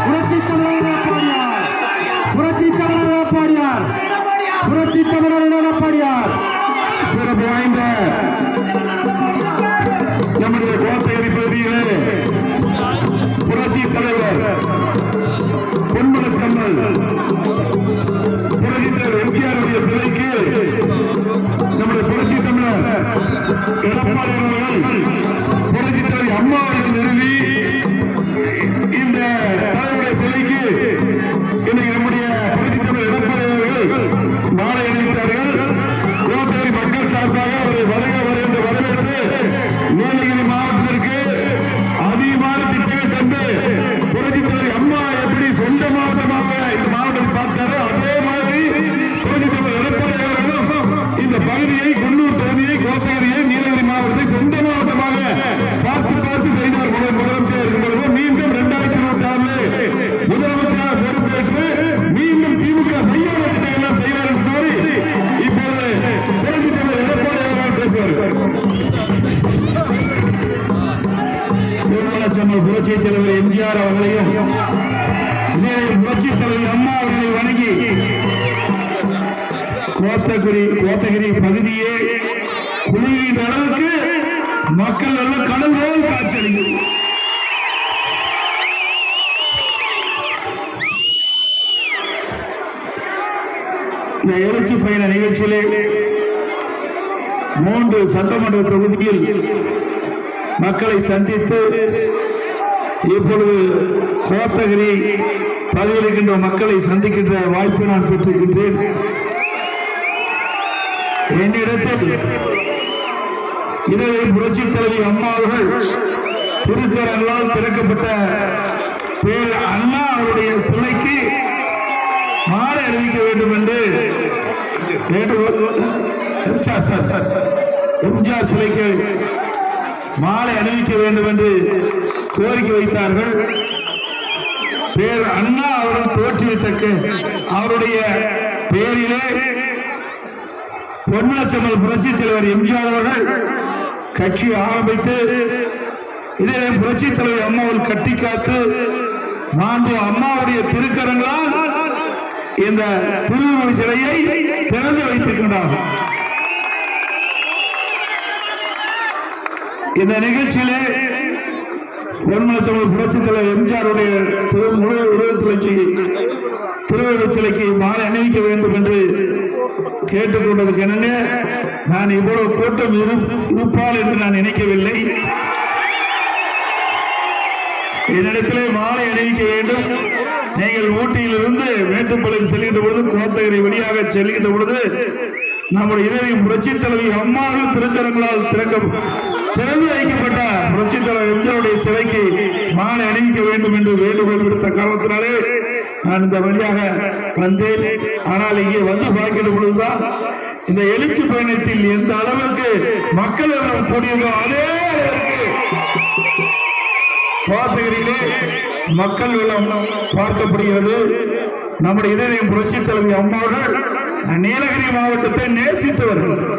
புரட்சி தமிழர் எடப்பாடியார் புரட்சி தமிழர் எடப்பாடியார் புரட்சி தமிழர் எடப்பாடியார் சிறப்பு வாய்ந்த எடப்பாடி அவர்கள் புரட்சி அம்மா அவர்கள் நிறுவி இந்த தலைவருடைய சிலைக்கு இன்னைக்கு நம்ம பார்த்து பார்த்து செய்தார். முதலமைச்சர் இருக்கும் மீண்டும் இரண்டாயிரத்தி இருபத்தி ஆறுல முதலமைச்சர் பொறுப்பேற்று மீண்டும் திமுக செய்யாத திட்டங்கள் செய்வார் என்று கூறி இப்பொழுது புரட்சி தலைவர் எடப்பாடி அவர்கள் பேசுவார். புரட்சி தலைவர் எம்ஜிஆர் அவர்களையும் புரட்சி தலைவர் அம்மா அவர்களை வணங்கி கோத்தகிரி கோத்தகிரி பகுதியே குளிர்கின்ற அளவுக்கு மக்கள் எல்லாம் கடவுளோடு போல் இந்த எழுச்சி பயண நிகழ்ச்சியிலே மூன்று சட்டமன்ற தொகுதியில் மக்களை சந்தித்து இப்பொழுது கோத்தகிரி பகுதியில் மக்களை சந்திக்கின்ற வாய்ப்பை நான் பெற்றிருக்கின்றேன். என்னிடத்தில் இதனை புரட்சி தலைவி அம்மா அவர்கள் திருக்கரங்களால் திறக்கப்பட்ட பேர் அண்ணா அவருடைய சிலைக்கு மாலை அணிவிக்க வேண்டும் என்று எம்ஜிஆர் சார் எம்ஜிஆர் சிலைக்கு மாலை அணிவிக்க வேண்டும் என்று கோரிக்கை வைத்தார்கள். பேர் அண்ணா அவர்கள் தோற்றுவித்தக்க அவருடைய பேரிலே பொன்மனச்செம்மல் புரட்சி தலைவர் எம்ஜிஆர் அவர்கள் கட்சி ஆரம்பித்து இதே புரட்சி தலைவர் அம்மாவில் கட்டி காத்து நான்கு அம்மாவுடைய திருக்கரங்களால் இந்த திருவுருவ சிலையை திறந்து வைத்திருக்கின்றார்கள் இந்த நிகழ்ச்சியிலே பொன்மனச்செம்மல் புரட்சி தலைவர் எம்ஜிஆருடைய திரு முழு உருவத்திலைச்சி திருவுருவ சிலைக்கு மாலை அணிவிக்க வேண்டும் என்று கேட்டுக்கொண்டதுக்கு என்னங்க? நான் இவ்வளவு கூட்டம் இருப்பால் என்று நான் நினைக்கவில்லை. என்னிடத்திலே மாலை அணிவிக்க வேண்டும். நீங்கள் ஊட்டியிலிருந்து மேட்டுப்பாளையம் செல்கின்ற பொழுது கோத்தகிரி வழியாக செல்கின்ற பொழுது நம்முடைய இதயம் புரட்சி தலைவி அம்மாவின் திருக்கரங்களால் திறக்க திறந்து வைக்கப்பட்ட புரட்சி தலைவர் எம்ஜிஆருடைய சிலைக்கு மாலை அணிவிக்க வேண்டும் என்று வேண்டுகோள் விடுத்த காரணத்தினாலே நான் இந்த வழியாக வந்தேன். ஆனால் இங்கே வந்து பார்க்கின்ற பொழுதுதான் இந்த எழுச்சி பயணத்தில் எந்த அளவுக்கு மக்கள் எல்லாம் கூடியதோ அதே அளவுக்கு கோத்தகிரியிலே மக்கள் வெள்ளம் பார்க்கப்படுகிறது. நம்முடைய இதயம் புரட்சி தலைவி அம்மாவர்கள் நீலகிரி மாவட்டத்தை நேசித்தவர்கள்.